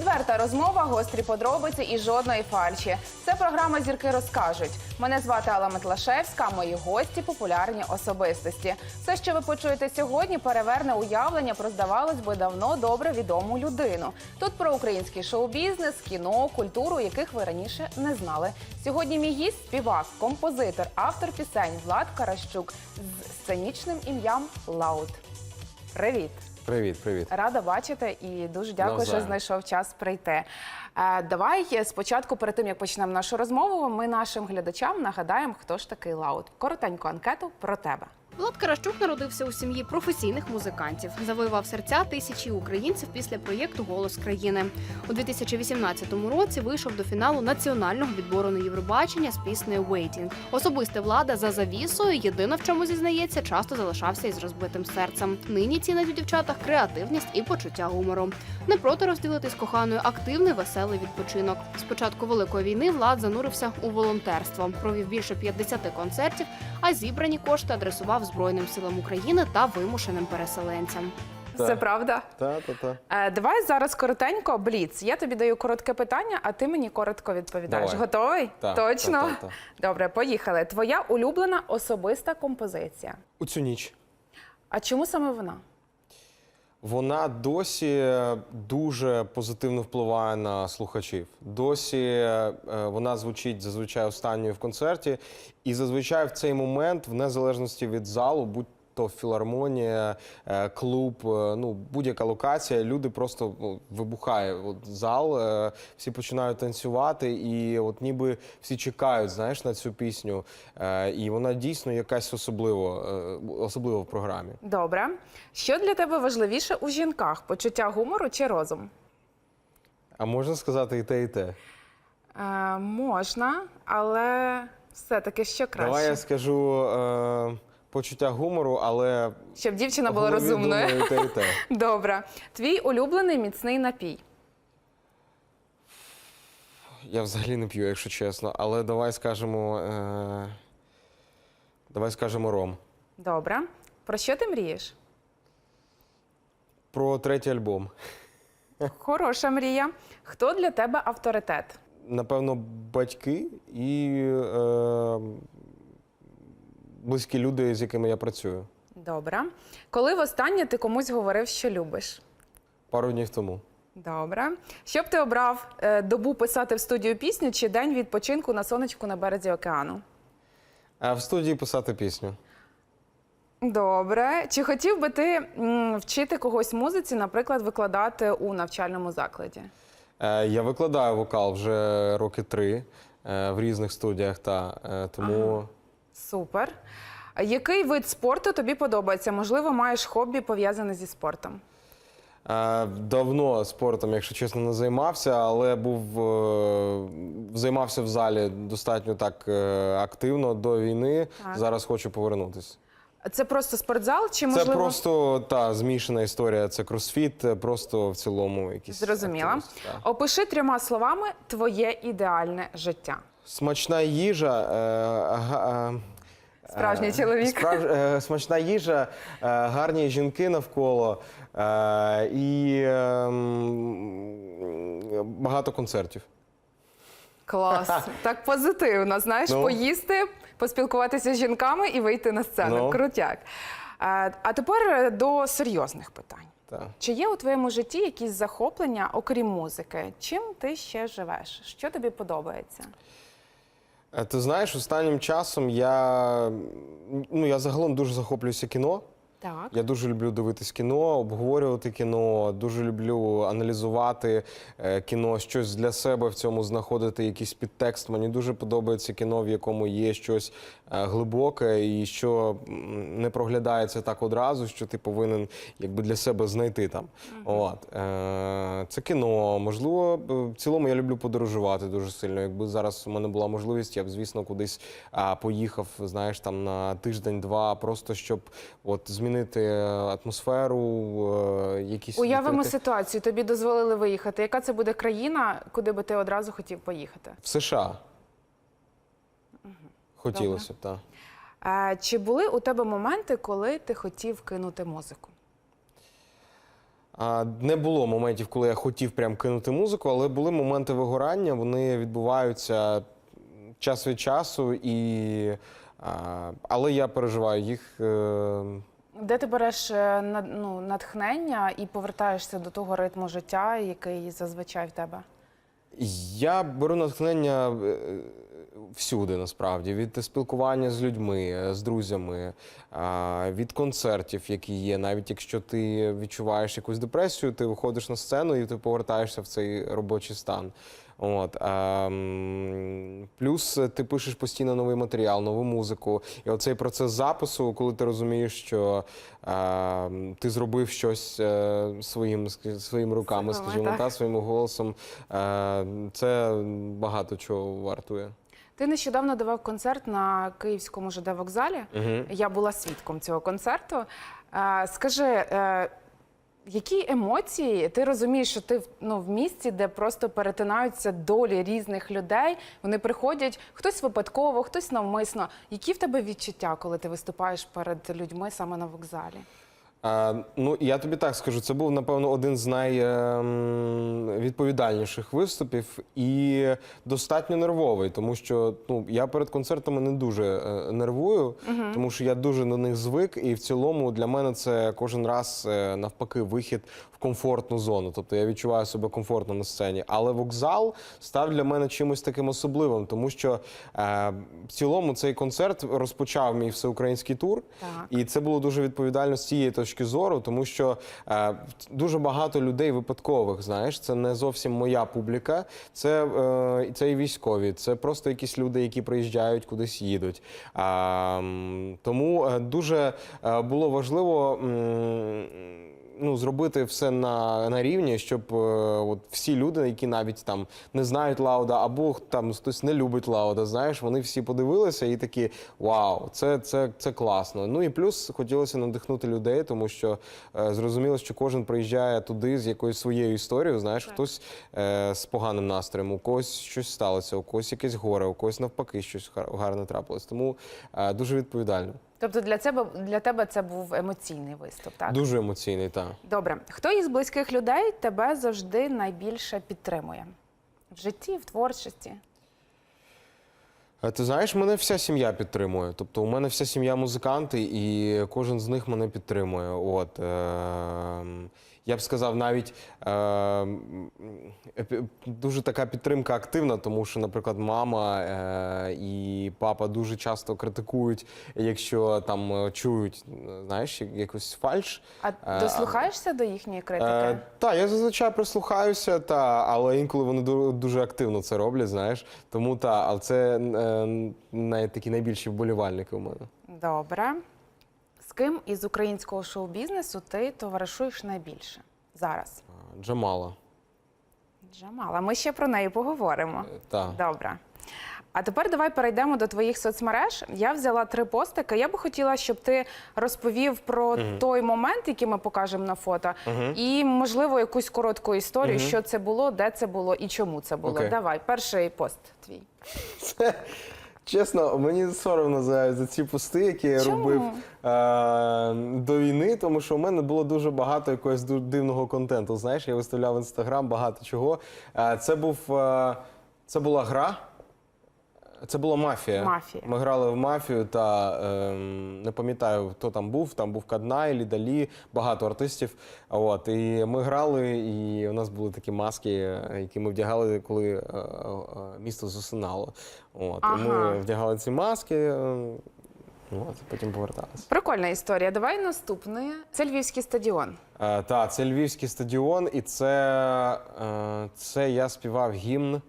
Відверта розмова, гострі подробиці і жодної фальші. Це програма Зірки розкажуть. Мене звати Алла Метлашевська. Мої гості популярні особистості. Все, що ви почуєте сьогодні, переверне уявлення про здавалось би давно добре відому людину. Тут про український шоу-бізнес, кіно, культуру, яких ви раніше не знали. Сьогодні мій гість співак, композитор, автор пісень Влад Каращук з сценічним ім'ям Лаут. Привіт! Привіт, привіт. Рада бачити і дуже дякую, Навзаєм. що знайшов час прийти. Е, давай спочатку, перед тим як почнемо нашу розмову, ми нашим глядачам нагадаємо, хто ж такий Лаут. Коротеньку анкету про тебе. Влад Каращук народився у сім'ї професійних музикантів. Завоював серця тисячі українців після проєкту Голос країни. У 2018 році вийшов до фіналу національного відбору на Євробачення з піснею «Waiting». Особисте влада за завісою. Єдине, в чому зізнається, часто залишався із розбитим серцем. Нині цінить у дівчатах креативність і почуття гумору. Не проти розділити з коханою активний веселий відпочинок. З початку великої війни влад занурився у волонтерство, провів більше 50 концертів, а зібрані кошти адресував Збройним силам України та вимушеним переселенцям. Це правда? Та, та, та. Е, давай зараз коротенько бліц. Я тобі даю коротке питання, а ти мені коротко відповідаєш. Давай. Готовий? Та, Точно? та, та, та. Добре, поїхали. Твоя улюблена особиста композиція. У цю ніч. А чому саме вона? Вона досі дуже позитивно впливає на слухачів. Досі е, вона звучить зазвичай останньою в концерті, і зазвичай в цей момент, в незалежності від залу, будь то філармонія, е, клуб, е, ну будь-яка локація, люди просто ну, вибухає от зал, е, всі починають танцювати, і от ніби всі чекають, знаєш, на цю пісню. І вона дійсно якась особливо, особлива в програмі. Добре. Що для тебе важливіше у жінках? Почуття гумору чи розум? А можна сказати і те, і те. Е, можна, але все-таки що краще? Давай я скажу е, почуття гумору, але Щоб дівчина була голові розумною. думаю те, і те. Добре. Твій улюблений міцний напій. Я взагалі не п'ю, якщо чесно. Але давай скажемо. Е, давай скажемо ром. Добре. Про що ти мрієш? Про третій альбом. Хороша мрія. Хто для тебе авторитет? Напевно, батьки і е, близькі люди, з якими я працюю. Добре. Коли востаннє ти комусь говорив, що любиш? Пару днів тому. Добре. Що б ти обрав е, добу писати в студію пісню чи день відпочинку на сонечку на березі океану? А в студії писати пісню. Добре. Чи хотів би ти вчити когось музиці, наприклад, викладати у навчальному закладі? Е, я викладаю вокал вже роки три е, в різних студіях, та е, тому. Супер. Який вид спорту тобі подобається? Можливо, маєш хобі пов'язане зі спортом? Е, Давно спортом, якщо чесно, не займався, але був е, займався в залі достатньо так е, активно до війни. Так. Зараз хочу повернутися. Це просто спортзал чи можливо? Це просто та змішана історія. Це кросфіт, е, просто в цілому якісь Зрозуміла. активності. Опиши трьома словами твоє ідеальне життя. Смачна їжа. е, е, Справжній е, чоловік. Справж... Смачна їжа, гарні жінки навколо і е, багато концертів. Клас. Так позитивно. Знаєш, Ну. поїсти, поспілкуватися з жінками і вийти на сцену. Ну. Крутяк. А, тепер до серйозних питань. Та. Чи є у твоєму житті якісь захоплення, окрім музики? Чим ти ще живеш? Що тобі подобається? Е, Ти знаєш, останнім часом я, ну, я загалом дуже захоплююся кіно. Так. Я дуже люблю дивитись кіно, обговорювати кіно, дуже люблю аналізувати е, кіно, щось для себе в цьому знаходити, якийсь підтекст. Мені дуже подобається кіно, в якому є щось е, глибоке і що м, не проглядається так одразу, що ти повинен якби для себе знайти там. От е, це кіно. Можливо, в цілому я люблю подорожувати дуже сильно. Якби зараз у мене була можливість, я б звісно кудись а, поїхав, знаєш, там на тиждень-два, просто щоб от змінити атмосферу, е, якісь Уявимо відкрити- ситуацію. Тобі дозволили виїхати. Яка це буде країна, куди би ти одразу хотів поїхати? в США. Хотілося б, так. А, чи були у тебе моменти, коли ти хотів кинути музику? Не було моментів, коли я хотів прям кинути музику, але були моменти вигорання. Вони відбуваються час від часу, і, але я переживаю їх. Де ти береш е, ну, натхнення і повертаєшся до того ритму життя, який зазвичай в тебе? Я беру натхнення е, всюди, насправді, від спілкування з людьми, е, з друзями, від концертів, які є. Навіть якщо ти відчуваєш якусь депресію, ти виходиш на сцену і ти повертаєшся в цей робочий стан. От, а, плюс ти пишеш постійно новий матеріал, нову музику. І оцей процес запису, коли ти розумієш, що а, ти зробив щось е, своїм, своїми руками, Силами, скажімо, так. та, своїм голосом, е, це багато чого вартує. Ти нещодавно давав концерт на київському ЖД вокзалі. Угу. Я була свідком цього концерту. Е, Скажи, які емоції ти розумієш, що ти ну, в місці, де просто перетинаються долі різних людей? Вони приходять хтось випадково, хтось навмисно. Які в тебе відчуття, коли ти виступаєш перед людьми саме на вокзалі? А, ну, я тобі так скажу, це був, напевно, один з найвідповідальніших виступів і достатньо нервовий, тому що ну, я перед концертами не дуже е, нервую, тому що я дуже на них звик, і в цілому для мене це кожен раз е, навпаки вихід комфортну зону. Тобто я відчуваю себе комфортно на сцені. Але вокзал став для мене чимось таким особливим, тому що е, в цілому цей концерт розпочав мій всеукраїнський тур. Так. І це було дуже відповідально з цієї точки зору, тому що е, дуже багато людей випадкових, знаєш, це не зовсім моя публіка, це, е, це і військові, це просто якісь люди, які приїжджають, кудись їдуть. А, м, тому е, дуже е, було важливо. м, Ну, зробити все на, на рівні, щоб е, от всі люди, які навіть там не знають Лауда, або там хтось не любить Лауда, знаєш, вони всі подивилися і такі вау, це, це, це класно. Ну і плюс хотілося надихнути людей, тому що е, зрозуміло, що кожен приїжджає туди з якоюсь своєю історією. Знаєш, хтось е, з поганим настроєм, у когось щось сталося, у когось якесь горе, у когось навпаки щось гар- гарне трапилось. Тому е, дуже відповідально, Тобто для тебе для тебе це був емоційний виступ, так? дуже емоційний. так. Добре, хто із близьких людей тебе завжди найбільше підтримує в житті, в творчості? Е, Ти знаєш, мене вся сім'я підтримує. Тобто, у мене вся сім'я музиканти, і кожен з них мене підтримує. От е, я б сказав, навіть е, дуже така підтримка активна, тому що, наприклад, мама е, і папа дуже часто критикують, якщо там е, чують, е, знаєш, якусь фальш. А Е, дослухаєшся до їхньої критики? Е, так, я зазвичай прислухаюся, та, але інколи вони дуже активно це роблять, знаєш. Тому та, але це е, най, такі найбільші вболівальники у мене. Добре. Ким із українського шоу-бізнесу ти товаришуєш найбільше зараз? Джамала. Джамала, ми ще про неї поговоримо. Так. Добре. А тепер давай перейдемо до твоїх соцмереж. Я взяла три постики. Я би хотіла, щоб ти розповів про той момент, який ми покажемо на фото, і, можливо, якусь коротку історію, що це було, де це було і чому це було. Окей. Давай, перший пост твій. Це, чесно, мені соромно за, за ці пости, які я Чому? робив е, до війни, тому що у мене було дуже багато якогось дивного контенту. Знаєш, я виставляв в інстаграм багато чого. Е, це був е, це була гра. Це була мафія. Мафія. Ми грали в мафію та ем, не пам'ятаю, хто там був. Там був Каднай, Лідалі, багато артистів. От і ми грали, і у нас були такі маски, е, які ми вдягали, коли е, е, місто засинало. От і Ага. ми вдягали ці маски. е, От, потім поверталися. Прикольна історія. Давай наступне. Це Львівський стадіон. Е, так, це Львівський стадіон, і це, е, це я співав гімн е,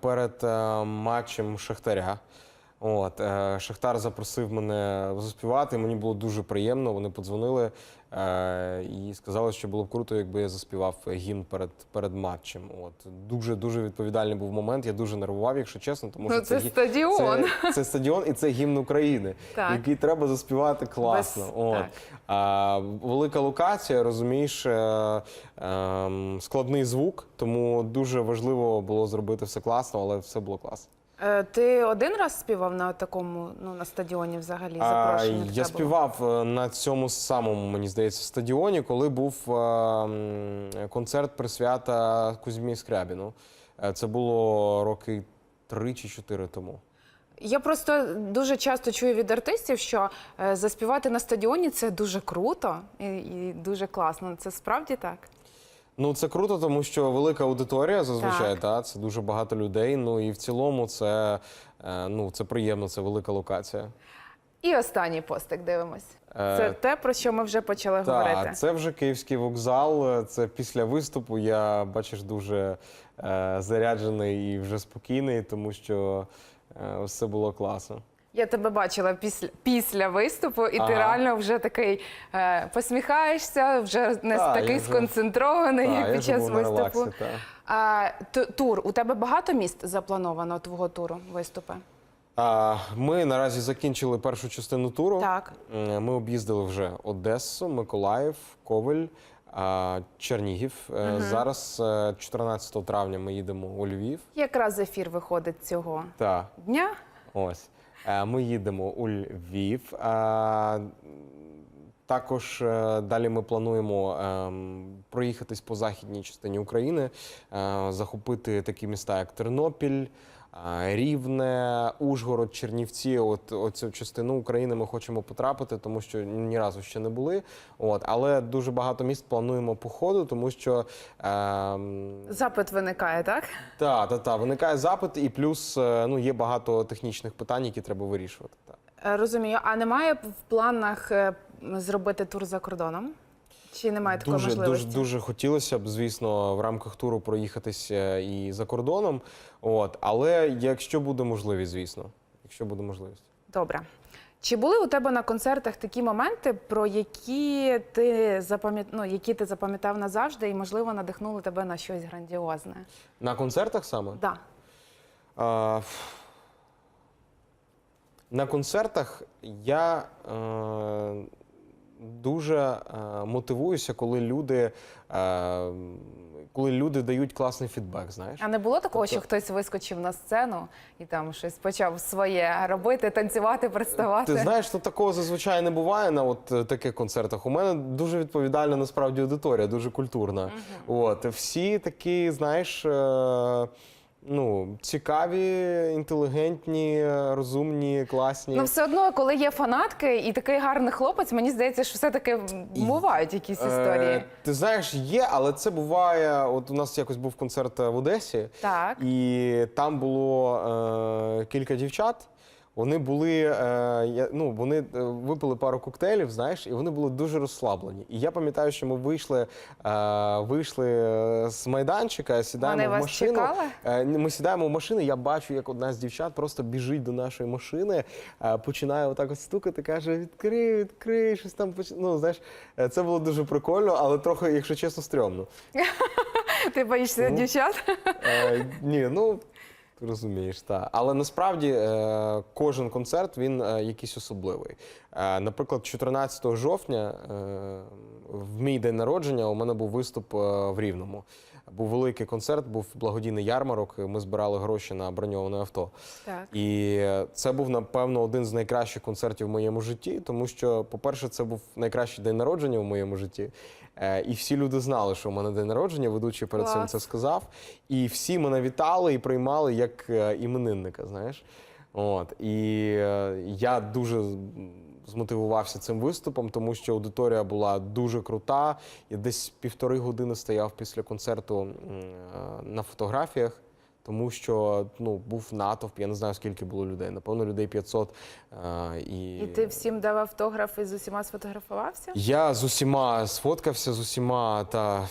перед е, матчем Шахтаря. От, е, Шахтар запросив мене заспівати. Мені було дуже приємно. Вони подзвонили е, і сказали, що було б круто, якби я заспівав гімн перед, перед матчем. От дуже дуже відповідальний був момент. Я дуже нервував, якщо чесно, тому Ну, що це гі- стадіон. Це, це стадіон і це гімн України, Так. який треба заспівати класно. Без- От. так. А, велика локація, розумієш, е, ем, складний звук, тому дуже важливо було зробити все класно, але все було класно. Е, Ти один раз співав на такому, ну на стадіоні взагалі запрошення? я співав е, на цьому самому, мені здається, стадіоні, коли був е, концерт присвята Кузьмі Скрябіну. Е, Це було роки три чи чотири тому. Я просто дуже часто чую від артистів, що заспівати на стадіоні це дуже круто і, і дуже класно. Це справді так. Ну, це круто, тому що велика аудиторія зазвичай, Так. та, це дуже багато людей. Ну і в цілому це, е, ну, це приємно, це велика локація. І останній постик дивимось. Е, Це те, про що ми вже почали говорити. Так, це вже київський вокзал. Це після виступу. Я бачиш дуже е, заряджений і вже спокійний, тому що все було класно. Я тебе бачила після, після виступу, і ти Ага. реально вже такий е, посміхаєшся, вже не Та, такий вже- сконцентрований, Та, як я під вже час був на виступу. релаксі, та. А, тур. У тебе багато міст заплановано твого туру виступи? А, Ми наразі закінчили першу частину туру. Так. Е, Ми об'їздили вже Одесу, Миколаїв, Ковель, а, Чернігів. Е, Зараз, е, 14 травня, ми їдемо у Львів. Якраз ефір виходить цього Так, дня. ось. Е, Ми їдемо у Львів. Також е, далі ми плануємо ем, проїхатись по західній частині України, е, захопити такі міста, як Тернопіль, е, Рівне, Ужгород, Чернівці. От оцю частину України ми хочемо потрапити, тому що ні разу ще не були. От, але дуже багато міст плануємо по ходу, тому що ем, Запит виникає, так? та, та, та, виникає запит, і плюс е, ну, є багато технічних питань, які треба вирішувати. Та. Е, Розумію. А немає в планах е, зробити тур за кордоном? Чи немає такої Дуже, можливості? дуже, дуже хотілося б, звісно, в рамках туру проїхатися і за кордоном. От, але якщо буде можливість, звісно. Якщо буде можливість. Добре. Чи були у тебе на концертах такі моменти, про які ти запам'ят... ну, які ти запам'ятав назавжди і, можливо, надихнули тебе на щось грандіозне? На концертах саме? Да. А, на концертах я е, дуже е, мотивуюся, коли люди, е, коли люди дають класний фідбек, знаєш. А не було такого, Тобто- що хтось вискочив на сцену і там щось почав своє робити, танцювати, представати? Ти знаєш, що такого зазвичай не буває на от е, таких концертах. У мене дуже відповідальна насправді аудиторія, дуже культурна. От всі такі, знаєш. Е, Ну, цікаві, інтелігентні, е, розумні, класні. Ну, все одно, коли є фанатки і такий гарний хлопець, мені здається, що все-таки бувають якісь історії. Е, ти знаєш, є, але це буває. От у нас якось був концерт в Одесі, Так. і там було е, кілька дівчат. Вони були, е, ну, вони е, випили пару коктейлів, знаєш, і вони були дуже розслаблені. І я пам'ятаю, що ми вийшли, е, вийшли з майданчика, сідаємо Вони в вас машину. чекали? Е, Ми сідаємо в машину, я бачу, як одна з дівчат просто біжить до нашої машини, починає отак от стукати, каже: відкрий, відкрий, щось там. Ну, знаєш, це було дуже прикольно, але трохи, якщо чесно, стрьомно. Ти боїшся Ну. дівчат? Ні, ну розумієш, так. Але насправді е, кожен концерт він е, якийсь особливий. Е, наприклад, 14 жовтня, в мій день народження, у мене був виступ в Рівному. Був великий концерт, був благодійний ярмарок. Ми збирали гроші на броньоване авто. Так. І це був, напевно, один з найкращих концертів в моєму житті, тому що, по-перше, це був найкращий день народження в моєму житті. Е, І всі люди знали, що у мене день народження, ведучий перед цим це сказав. І всі мене вітали і приймали як е, іменинника, знаєш. От. І е, я дуже змотивувався цим виступом, тому що аудиторія була дуже крута. Я десь півтори години стояв після концерту е, на фотографіях. Тому що ну був натовп, я не знаю скільки було людей. Напевно, людей 500. Е, і... І ти всім дав автограф і з усіма сфотографувався? Я з усіма сфоткався з усіма та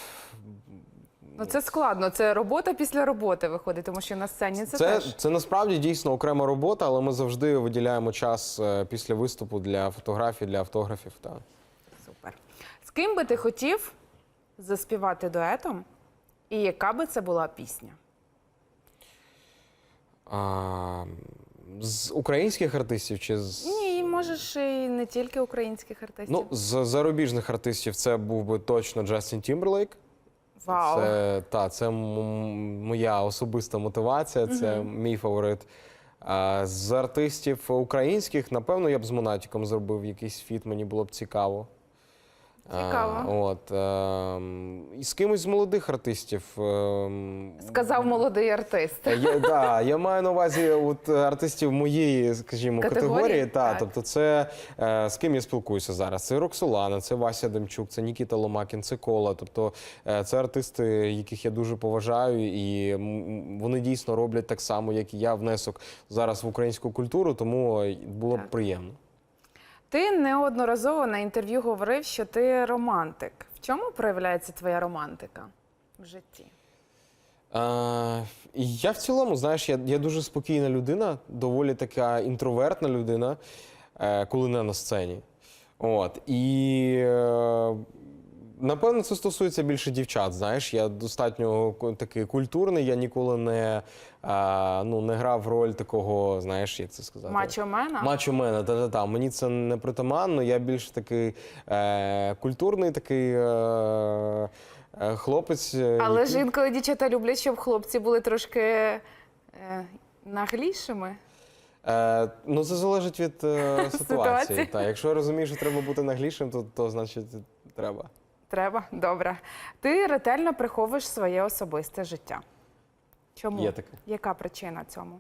Ну це складно. Це робота після роботи виходить, тому що на сцені це, це, теж. це насправді дійсно окрема робота, але ми завжди виділяємо час е, після виступу для фотографій, для автографів. Та. Супер. З ким би ти хотів заспівати дуетом? І яка би це була пісня? А, з українських артистів чи з. Ні, можеш і не тільки українських артистів. Ну, з зарубіжних артистів це був би точно Джастін Тімберлейк. Вау. Це, та, це моя особиста мотивація, це мій фаворит. А з артистів українських, напевно, я б з Монатіком зробив якийсь фіт, мені було б цікаво. Цікаво. А, от, ем, і з кимось з молодих артистів. ем, Сказав молодий артист. Е, Я, да, я маю на увазі от, артистів моєї, скажімо, Категорії? категорії. Та, Так. тобто, це е, з ким я спілкуюся зараз. Це Роксолана, це Вася Демчук, це Нікіта Ломакін, це Кола. Тобто, е, це артисти, яких я дуже поважаю, і вони дійсно роблять так само, як і я, внесок зараз в українську культуру, тому було б приємно. Ти неодноразово на інтерв'ю говорив, що ти романтик. В чому проявляється твоя романтика в житті? Е, я в цілому, знаєш, я, я дуже спокійна людина, доволі така інтровертна людина, е, коли не на сцені. От. І е, напевно це стосується більше дівчат. Знаєш, я достатньо такий культурний, я ніколи не, е, ну, не грав роль такого, знаєш, як це сказати? Мачо мена? Мачо мене, та-та-та. Мені це не притаманно. Я більш такий е, культурний, такий е, е, хлопець. е, Але який- ж інколи дівчата люблять, щоб хлопці були трошки е, наглішими. Е, ну, це залежить від е, ситуації. Ситуації. Та, якщо розумієш, що треба бути наглішим, то, то значить треба. Треба? Добре. Ти ретельно приховуєш своє особисте життя. Чому? Є таке. Яка причина цьому?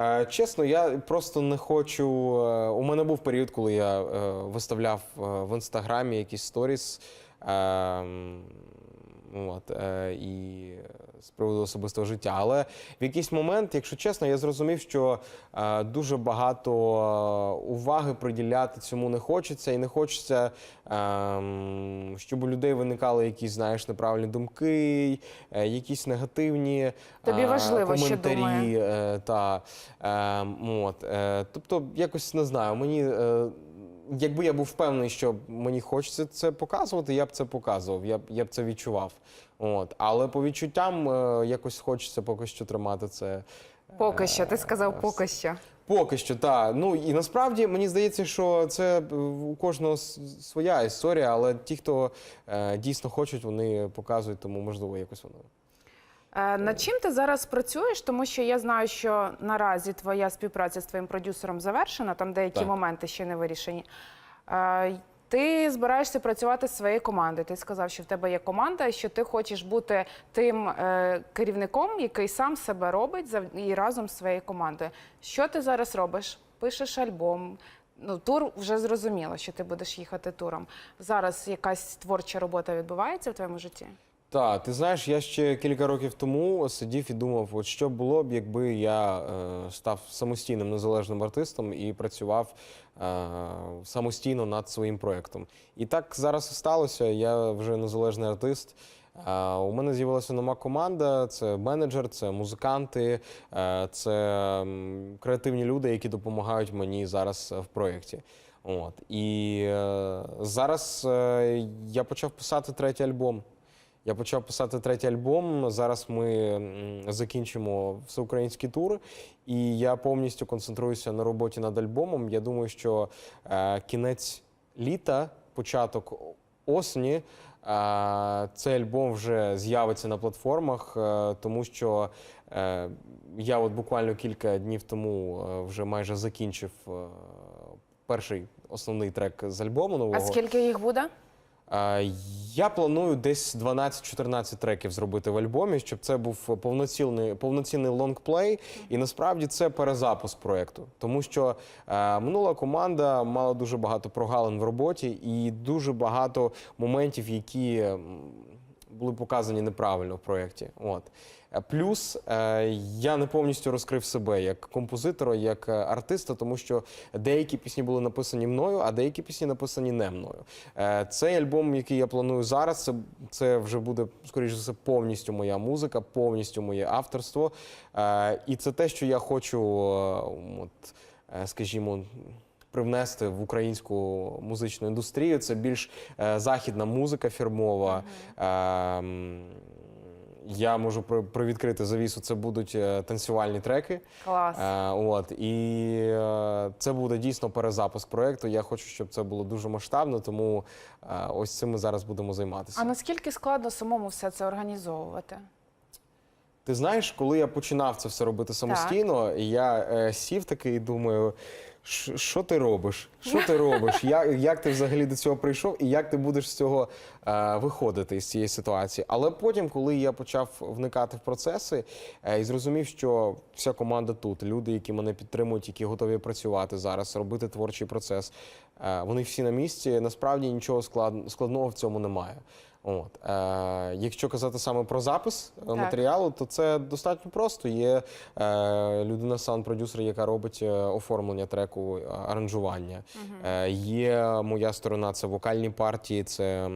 Е, чесно, я просто не хочу. е, У мене був період, коли я е, виставляв е, в інстаграмі якісь сторіс. От, е, і з приводу особистого життя. Але в якийсь момент, якщо чесно, я зрозумів, що е, дуже багато е, уваги приділяти цьому не хочеться, і не хочеться, е, щоб у людей виникали якісь, знаєш, неправильні думки, е, якісь негативні Тобі важливо, що коментарі. думає. Е, та, е, от, е, тобто, якось не знаю, мені. Е, Якби я був впевнений, що мені хочеться це показувати, я б це показував, я б, я б це відчував. От. Але по відчуттям е, якось хочеться поки що тримати це. Поки що, ти е, сказав поки що. Поки що, так. Ну і насправді мені здається, що це е, у кожного с- своя історія, але ті, хто е, дійсно хочуть, вони показують, тому можливо якось воно. Е, Над чим ти зараз працюєш? Тому що я знаю, що наразі твоя співпраця з твоїм продюсером завершена, там деякі Так. моменти ще не вирішені. Е, Ти збираєшся працювати з своєю командою. Ти сказав, що в тебе є команда, що ти хочеш бути тим е, керівником, який сам себе робить і разом з своєю командою. Що ти зараз робиш? Пишеш альбом. Ну, тур вже зрозуміло, що ти будеш їхати туром. Зараз якась творча робота відбувається в твоєму житті? Так, ти знаєш, я ще кілька років тому сидів і думав, от що було б, якби я е, став самостійним незалежним артистом і працював е, самостійно над своїм проєктом. І так зараз і сталося. Я вже незалежний артист. Е, у мене з'явилася нова команда: це менеджер, це музиканти, е, це креативні люди, які допомагають мені зараз в проєкті. От і е, зараз е, я почав писати третій альбом. Я почав писати третій альбом. Зараз ми закінчимо всеукраїнський тур, і я повністю концентруюся на роботі над альбомом. Я думаю, що е, кінець літа, початок осені. е, Цей альбом вже з'явиться на платформах, е, тому що е, я от буквально кілька днів тому е, вже майже закінчив е, перший основний трек з альбому нового. А скільки їх буде? Я планую десь 12-14 треків зробити в альбомі, щоб це був повноцінний, повноцінний лонгплей. І насправді це перезапуск проєкту. Тому що е, минула команда мала дуже багато прогалин в роботі і дуже багато моментів, які були показані неправильно в проєкті. От. Е, Плюс е, я не повністю розкрив себе як композитора, як е, артиста, тому що деякі пісні були написані мною, а деякі пісні написані не мною. Е, Цей альбом, який я планую зараз, це, це вже буде, скоріше за все, повністю моя музика, повністю моє авторство. Е, І це те, що я хочу, е, от, е, скажімо, привнести в українську музичну індустрію. Це більш е, західна музика фірмова. Е, м, я можу при- привідкрити завісу. Це будуть е, танцювальні треки. Клас. Е, от і е, це буде дійсно перезапуск проекту. Я хочу, щоб це було дуже масштабно, тому е, ось цим ми зараз будемо займатися. А наскільки складно самому все це організовувати? Ти знаєш, коли я починав це все робити самостійно, я е, сів такий і думаю. «Ш- Що ти робиш? Що ти робиш? Як, як ти взагалі до цього прийшов, і як ти будеш з цього е, виходити з цієї ситуації? Але потім, коли я почав вникати в процеси е, і зрозумів, що вся команда тут, люди, які мене підтримують, які готові працювати зараз, робити творчий процес, е, вони всі на місці. Насправді нічого склад- складного в цьому немає. От. Е, якщо казати саме про запис е, матеріалу, то це достатньо просто. Є е, людина саунд-продюсер, яка робить е, оформлення треку, е, аранжування. Е, є моя сторона, це вокальні партії, це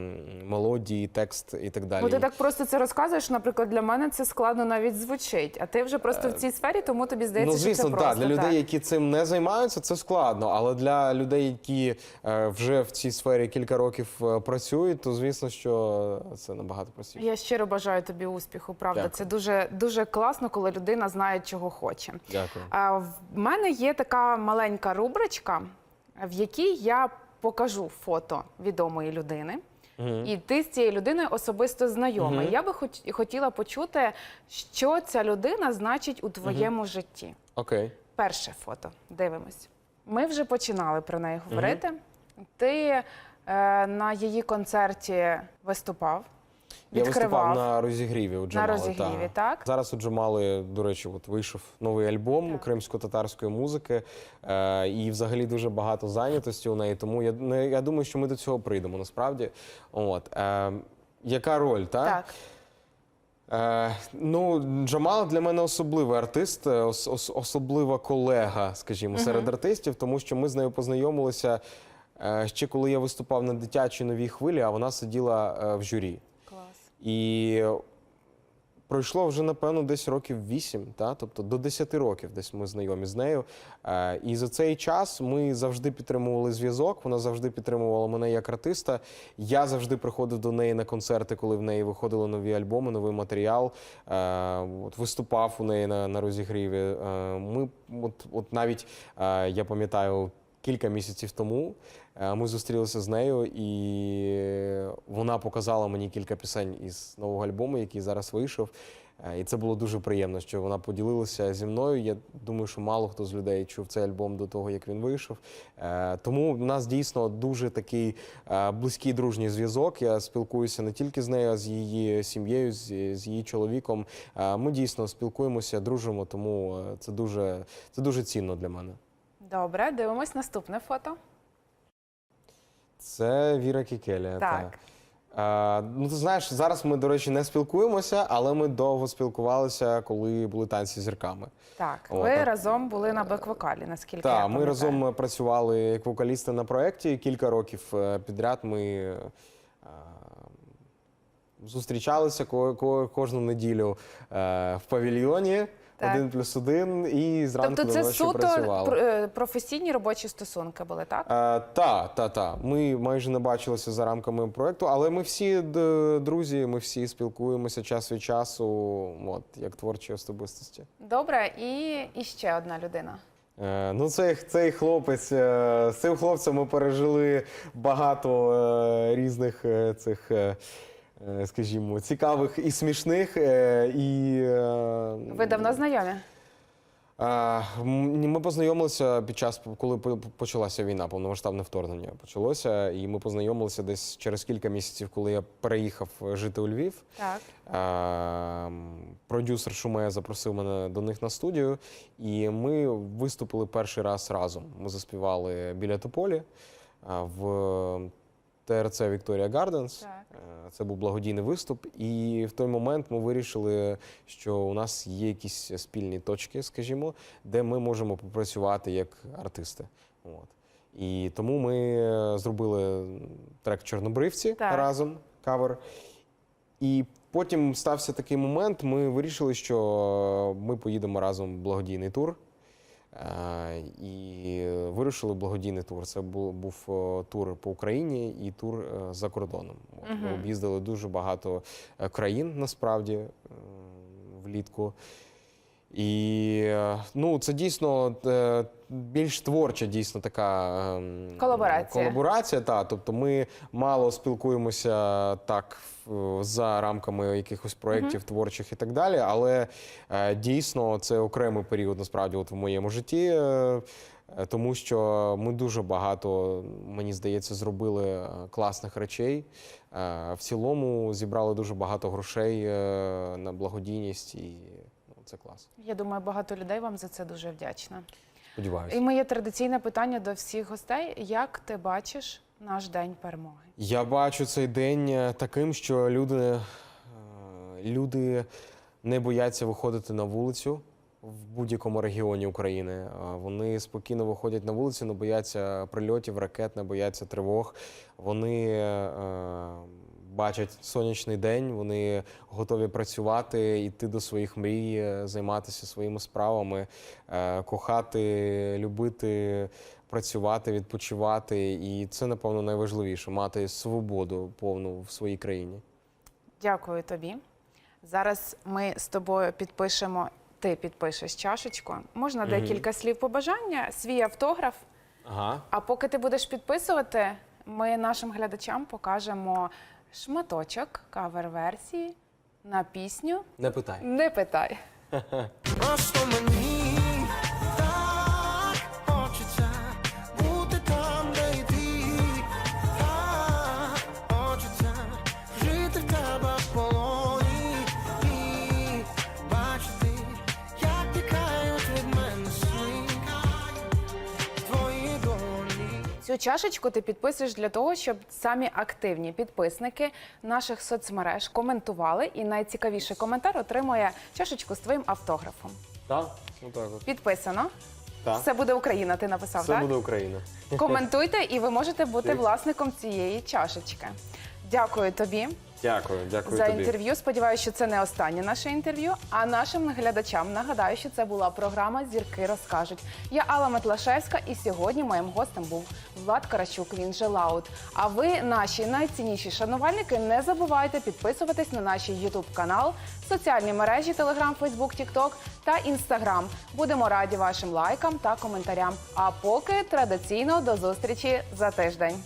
мелодії, текст і так далі. Бо ти так просто це розказуєш. Наприклад, для мене це складно навіть звучить. А ти вже просто в цій сфері, тому тобі здається, ну, звісно, що це просто. так. Для людей, які цим не займаються, це складно. Але для людей, які вже в цій сфері кілька років працюють, то звісно, що це набагато простіше. Я щиро бажаю тобі успіху. Правда, Дякую. це дуже дуже класно, коли людина знає, чого хоче. Дякую. А, в мене є така маленька рубричка, в якій я покажу фото відомої людини. І ти з цією людиною особисто знайомий. Я би хоч- хотіла почути, що ця людина значить у твоєму житті. Окей. Перше фото. Дивимось. Ми вже починали про неї говорити. Ти е, на її концерті виступав, Я відкривав. виступав на розігріві у Джамали. розігріві, та. так? Зараз у Джамали, до речі, от вийшов новий альбом кримсько-татарської музики, е, і взагалі дуже багато зайнятості у неї. Тому я, не- я думаю, що ми до цього прийдемо насправді. От. Е, яка роль, так? Так. Е, ну, Джамал для мене особливий артист, е, ос- ос- особлива колега, скажімо, серед артистів, тому що ми з нею познайомилися е, ще коли я виступав на дитячій новій хвилі, а вона сиділа е, в журі. Клас. І пройшло вже, напевно, десь років 8, та? тобто до 10 років десь ми знайомі з нею. Е, І за цей час ми завжди підтримували зв'язок, вона завжди підтримувала мене як артиста. Я завжди приходив до неї на концерти, коли в неї виходили нові альбоми, новий матеріал. Е, От, виступав у неї на, на розігріві. Е, Ми, от, от навіть е, я пам'ятаю, кілька місяців тому е, ми зустрілися з нею, і вона показала мені кілька пісень із нового альбому, який зараз вийшов. Е, І це було дуже приємно, що вона поділилася зі мною. Я думаю, що мало хто з людей чув цей альбом до того, як він вийшов. Е, Тому в нас дійсно дуже такий близький дружній зв'язок. Я спілкуюся не тільки з нею, а з її сім'єю, з, її чоловіком. Ми дійсно спілкуємося, дружимо, тому це дуже, це дуже цінно для мене. Добре, дивимось наступне фото. Це Віра Кікелія. Так. Та. Е, ну, ти знаєш, зараз ми, до речі, не спілкуємося, але ми довго спілкувалися, коли були танці з зірками. Так, О, ви так. разом були на бек-вокалі, наскільки я Так, ми разом працювали як вокалісти на проєкті. Кілька років е, підряд ми е, зустрічалися ко- ко- кожну неділю е, в павільйоні. Так. Один плюс один, і зранку Тобто це суто працювали. е, професійні робочі стосунки були, так? Е, та, та, та. Ми майже не бачилися за рамками проєкту, але ми всі друзі, ми всі спілкуємося час від часу, от, як творчі особистості. Добре, і, і ще одна людина. Е, ну, цей, цей хлопець, е, з цим хлопцем ми пережили багато різних цих. Е, Скажімо, цікавих і смішних, е, і е, Ви давно знайомі? Ми познайомилися під час, коли почалася війна, повномасштабне вторгнення почалося, і ми познайомилися десь через кілька місяців, коли я переїхав жити у Львів. Так. Продюсер Шумея запросив мене до них на студію, і ми виступили перший раз разом. Ми заспівали біля Тополі в ТРЦ Вікторія Гарденс. Е, Це був благодійний виступ, і в той момент ми вирішили, що у нас є якісь спільні точки, скажімо, де ми можемо попрацювати як артисти. От. І тому ми зробили трек Чорнобривці Так. разом, кавер. І потім стався такий момент, ми вирішили, що ми поїдемо разом в благодійний тур. Е, І вирушили благодійний тур. Це був, був тур по Україні і тур е, за кордоном. От, Ми об'їздили дуже багато е, країн насправді влітку. І е, ну, це дійсно е, більш творча, дійсно така ем, Колаборація. колаборація. Та, тобто ми мало спілкуємося так за рамками якихось проєктів творчих і так далі. Але е, дійсно це окремий період насправді от в моєму житті. Тому що ми дуже багато, мені здається, зробили класних речей. В цілому зібрали дуже багато грошей на благодійність, і це клас. Я думаю, багато людей вам за це дуже вдячна. Сподіваюся. І моє традиційне питання до всіх гостей: як ти бачиш наш день перемоги? Я бачу цей день е, таким, що люди, е, люди не бояться виходити на вулицю в будь-якому регіоні України. Е, Вони спокійно виходять на вулицю, не бояться прильотів, ракет, не бояться тривог. Вони е, бачать сонячний день, вони готові працювати, йти до своїх мрій, е, займатися своїми справами, е, кохати, любити, працювати, відпочивати. І це, напевно, найважливіше мати свободу повну в своїй країні. Дякую тобі. Зараз ми з тобою підпишемо. Ти підпишеш чашечку. Можна Мгм. декілька слів побажання, свій автограф. Ага. А поки ти будеш підписувати, ми нашим глядачам покажемо шматочок кавер-версії на пісню Не питай. Не питай. Просто мені Цю чашечку ти підписуєш для того, щоб самі активні підписники наших соцмереж коментували, і найцікавіший коментар отримує чашечку з твоїм автографом. Так? Ну так. от. Підписано. Так. Все буде Україна. Ти написав, Це так? буде Україна. Коментуйте, і ви можете бути власником цієї чашечки. Дякую тобі Дякую, дякую за тобі. інтерв'ю. Сподіваюся, що це не останнє наше інтерв'ю. А нашим глядачам нагадаю, що це була програма Зірки розкажуть. Я Алла Метлашевська, і сьогодні моїм гостем був Влад Карачук. Він же Лаут. А ви, наші найцінніші шанувальники, не забувайте підписуватись на наш Ютуб канал, соціальні мережі Телеграм, Фейсбук, Тікток та Інстаграм. Будемо раді вашим лайкам та коментарям. А поки традиційно до зустрічі за тиждень.